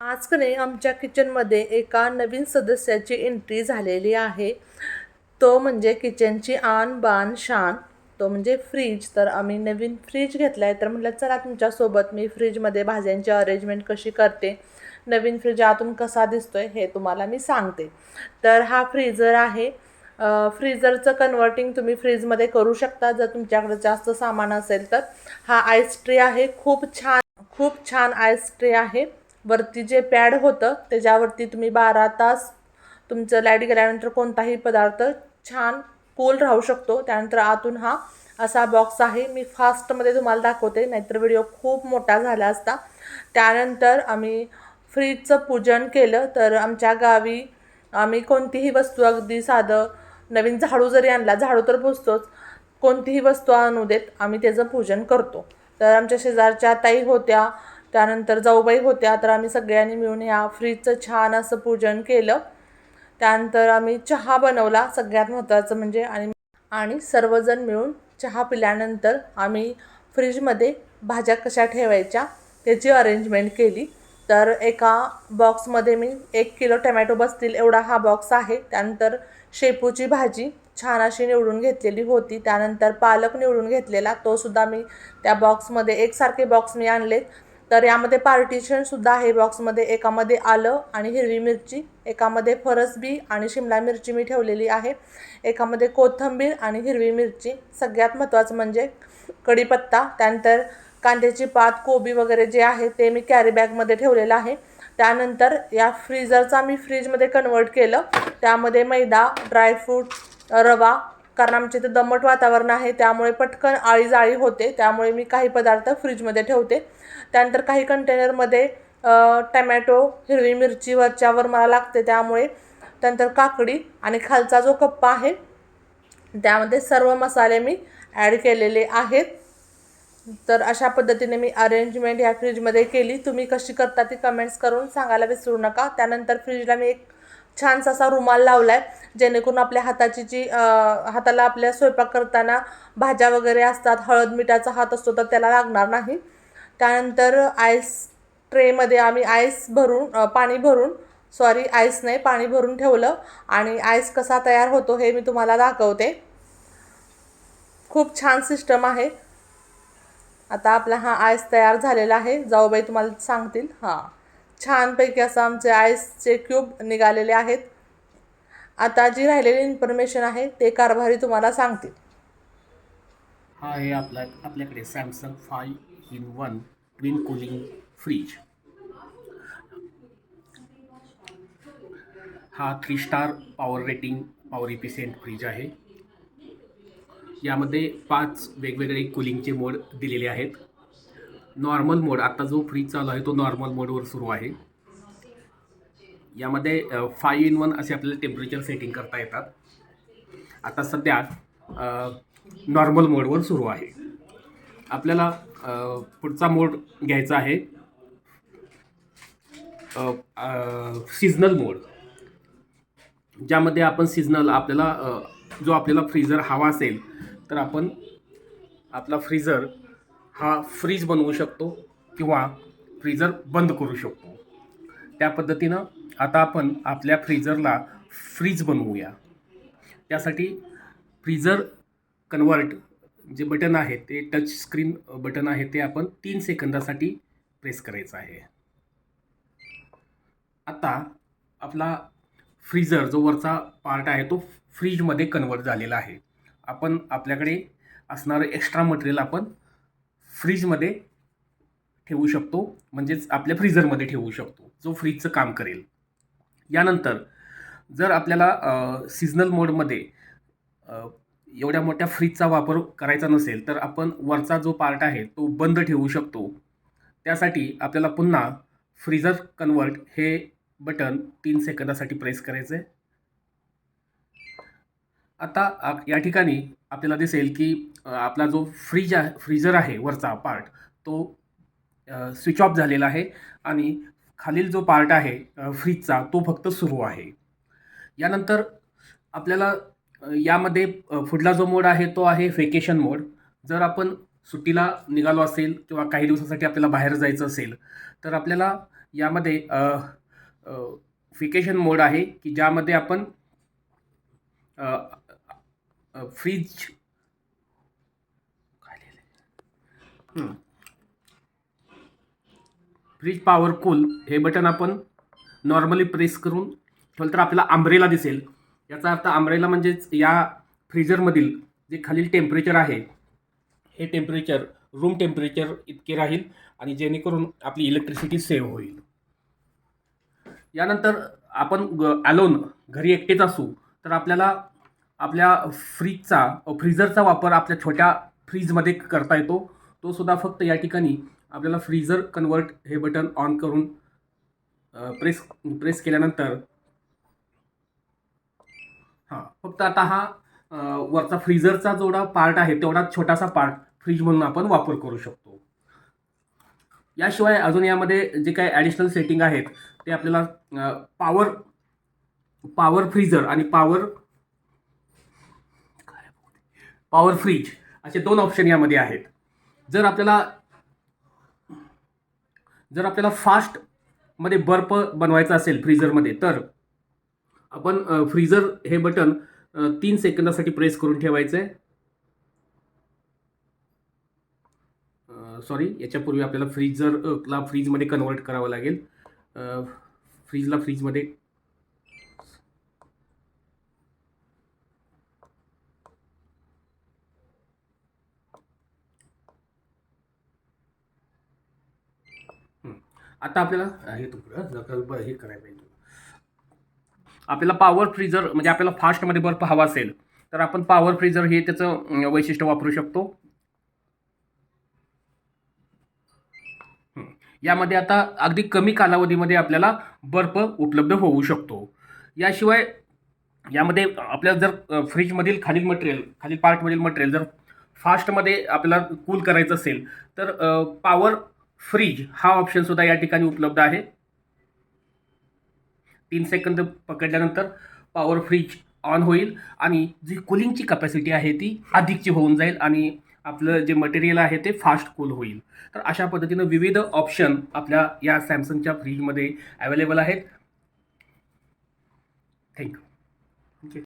आजकडे आमच्या किचनमध्ये एका नवीन सदस्याची एंट्री झालेली आहे. तो म्हणजे किचनची आन बान शान. तो म्हणजे फ्रीज तर आम्ही नवीन फ्रीज घेतला आहे तर म्हटलं चला तुमच्यासोबत मी फ्रीजमध्ये भाज्यांची अरेंजमेंट कशी करते? नवीन फ्रीज आतून कसा दिसतो आहे हे तुम्हाला मी सांगते. तर हा फ्रीजर आहे. फ्रीजरचं कन्वर्टिंग तुम्ही फ्रीजमध्ये करू शकता. जर तुमच्याकडे जास्त सामान असेल तर. हा आईस ट्रे आहे. खूप छान खूप छान आईस ट्रे आहे. वरती जे पॅड होतं त्याच्यावरती तुम्ही बारा तास तुमचं लाइट गेल्यानंतर कोणताही पदार्थ छान कूल राहू शकतो. त्यानंतर आतून हा असा बॉक्स आहे. मी फास्टमध्ये तुम्हाला दाखवते नाहीतर व्हिडिओ खूप मोठा झाला असता. त्यानंतर आम्ही फ्रीजचं पूजन केलं. तर आमच्या गावी आम्ही कोणतीही वस्तू अगदी साधं नवीन झाडू जरी आणला झाडू तर पुसतोच कोणतीही वस्तू आणू देत आम्ही त्याचं पूजन करतो. तर आमच्या शेजारच्या ताई होत्या त्यानंतर जाऊबाई होत्या तर आम्ही सगळ्यांनी मिळून ह्या फ्रीजचं छान असं पूजन केलं. त्यानंतर आम्ही चहा बनवला सगळ्यात महत्त्वाचं म्हणजे आणि आणि सर्वजण मिळून चहा पिल्यानंतर आम्ही फ्रीजमध्ये भाज्या कशा ठेवायच्या त्याची अरेंजमेंट केली. तर एका बॉक्समध्ये मी एक किलो टमॅटो बसतील एवढा हा बॉक्स आहे. त्यानंतर शेपूची भाजी छान अशी निवडून घेतलेली होती. त्यानंतर पालक निवडून घेतलेला तोसुद्धा मी त्या बॉक्समध्ये एकसारखे बॉक्स मी आणले तर यामध्ये पार्टिशनसुद्धा आहे बॉक्समध्ये एकामध्ये आलं आणि हिरवी मिरची. एकामध्ये फरसबी आणि शिमला मिरची मी ठेवलेली आहे. एकामध्ये कोथिंबीर आणि हिरवी मिरची. सगळ्यात महत्त्वाचं म्हणजे कढीपत्ता. त्यानंतर कांद्याची पात कोबी वगैरे जे आहे ते मी कॅरीबॅगमध्ये ठेवलेलं आहे. त्यानंतर या फ्रीजरचा मी फ्रीजमध्ये कन्वर्ट केलं. त्यामध्ये मैदा ड्रायफ्रूट रवा कारण आमच्या इथे दमट वातावरण आहे त्यामुळे पटकन आळी जाळी होते त्यामुळे मी काही पदार्थ फ्रीजमध्ये ठेवते. त्यानंतर काही कंटेनरमध्ये टमॅटो हिरवी मिरची वरच्यावर मला लागते त्यामुळे त्यानंतर काकडी आणि खालचा जो कप्पा आहे त्यामध्ये सर्व मसाले मी ॲड केलेले आहेत. तर अशा पद्धतीने मी अरेंजमेंट ह्या फ्रीजमध्ये केली. तुम्ही कशी करता ती कमेंट्स करून सांगायला विसरू नका. त्यानंतर फ्रीजला मी एक छानसा असा रुमाल लावला आहे जेणेकरून आपल्या हाताची जी हाताला आपल्या स्वयंपाक करताना भाज्या वगैरे असतात हळद मिठाचा हात असतो तर त्याला लागणार नाही. त्यानंतर आईस ट्रेमध्ये आम्ही आईस भरून पाणी भरून सॉरी आईस नाही पाणी भरून ठेवलं. आणि आईस कसा तयार होतो हे मी तुम्हाला दाखवते. खूप छान सिस्टम आहे. आता आपला हा आईस तयार झालेला आहे. जाऊबाई तुम्हाला सांगतील. हां. छानपैकी असं आमचे आईसचे क्यूब निघालेले आहेत. आता जी राहिलेली इन्फॉर्मेशन आहे ते कारभारी तुम्हाला सांगतील. हा आहे आपला आपल्याकडे Samsung five in one twin cooling fridge हा three star power rating power efficient fridge आहे. यामध्ये पाच वेगवेगळे कूलिंगचे मोड दिलेले आहेत. नॉर्मल मोड आता जो फ्रीज चालू आहे तो नॉर्मल मोडवर सुरू आहे. यामध्ये फाय इन वन असे आपल्याला टेम्परेचर सेटिंग करता येतात. आता सध्या नॉर्मल मोडवर सुरू आहे. आपल्याला पुढचा मोड घ्यायचा आहे. सिजनल मोड ज्यामध्ये आपण सिजनल आपल्याला जो आपल्याला फ्रीजर हवा असेल तर आपण आपला फ्रीजर हा फ्रीज बनवू शकतो किंवा फ्रीजर बंद करू शकतो. त्या पद्धतीनं आता आपण आपल्या फ्रीजरला फ्रीज बनवूया. त्यासाठी फ्रीजर कन्वर्ट जे बटन आहे ते टच स्क्रीन बटन आहे ते आपण तीन सेकंदासाठी प्रेस करायचं आहे. आता आपला फ्रीजर जो वरचा पार्ट आहे तो फ्रीजमध्ये कन्वर्ट झालेला आहे. आपण आपल्याकडे असणारं एक्स्ट्रा मटेरियल आपण फ्रीजमध्ये ठेवू शकतो म्हणजेच आपल्या फ्रीजरमध्ये ठेवू शकतो जो फ्रीजचं काम करेल. यानंतर जर आपल्याला सिजनल मोडमध्ये एवढ्या मोठ्या फ्रीजचा वापर करायचा नसेल तर आपण वरचा जो पार्ट आहे तो बंद ठेवू शकतो. त्यासाठी आपल्याला पुन्हा फ्रीजर कन्वर्ट हे बटन तीन सेकंदासाठी प्रेस करायचं आहे आता या ठिकाणी आपल्याला दिसेल की आपला जो फ्रीज आहे फ्रीजर आहे वरचा पार्ट तो स्विच ऑफ झालेला आहे आणि खालील जो पार्ट आहे फ्रीजचा तो फक्त सुरू आहे. यानंतर आपल्याला यामध्ये पुढला जो मोड आहे तो आहे वेकेशन मोड जर आपण सुट्टीला निघालो असेल किंवा काही दिवसासाठी आपल्याला बाहेर जायचं असेल तर आपल्याला यामध्ये फिकेशन मोड आहे की ज्यामध्ये आपण फ्रीज फ्रीज पॉवर कूल हे. बटन आपण नॉर्मली प्रेस करून ठेवलं तर आपल्याला आंब्रेला दिसेल. याचा अर्थ आंब्रेला म्हणजेच या फ्रीजरमधील जे खालील टेम्परेचर आहे हे टेम्परेचर रूम टेम्परेचर इतके राहील आणि जेणेकरून आपली इलेक्ट्रिसिटी सेव्ह होईल. यानंतर आपण ग ॲलोन घरी एकटेच असू तर आपल्याला आपल्या फ्रीजचा फ्रीजरचा वापर आपल्या छोट्या फ्रीजमध्ये करता येतो. तो सुद्धा फक्त या ठिकाणी आपल्याला फ्रीझर कन्वर्ट हे बटन ऑन करून प्रेस प्रेस केल्यानंतर हां फक्त आता हा वरचा फ्रीजरचा जेवढा पार्ट आहे तेवढा छोटासा पार्ट फ्रीज म्हणून आपण वापर करू शकतो. याशिवाय अजून यामध्ये जे काही ॲडिशनल सेटिंग आहेत ते आपल्याला पॉवर पॉवर फ्रीजर आणि पॉवर पॉवर फ्रीज असे दोन ऑप्शन यामध्ये आहेत. जर आपल्याला जर आपल्याला फास्टमध्ये बर्फ बनवायचा असेल फ्रीझरमध्ये तर आपण फ्रीजर हे बटन तीन सेकंदासाठी प्रेस करून ठेवायचं आहे सॉरी याच्यापूर्वी आपल्याला फ्रीजरला फ्रीजमध्ये कन्वर्ट करावं लागेल. फ्रीजला फ्रीजमध्ये हं. आता आपल्याला हे तू पुढं. जरा ब- हे करायला पाहिजे आपल्याला पॉवर फ्रीजर म्हणजे आपल्याला फास्टमध्ये बर्फ हवा असेल तर आपण पॉवर फ्रीजर हे त्याचं वैशिष्ट्य वापरू शकतो. यामध्ये आता अगदी कमी कालावधीमध्ये आपल्याला बर्फ उपलब्ध होऊ शकतो. याशिवाय यामध्ये आपल्याला जर फ्रीजमधील खालील मटेरियल खालील पार्टमधील मटेरियल जर फास्टमध्ये आपल्याला कूल करायचं असेल तर पॉवर फ्रीज हा ऑप्शनसुद्धा या ठिकाणी उपलब्ध आहे. तीन सेकंद पकडल्यानंतर पॉवर फ्रीज ऑन होईल आणि जी कुलिंगची कपॅसिटी आहे ती अधिकची होऊन जाईल आणि आपलं जे मटेरियल आहे ते फास्ट कूल होईल. तर अशा पद्धतीनं विविध ऑप्शन आपल्या या सॅमसंगच्या फ्रीजमध्ये अवेलेबल आहेत. थँक्यू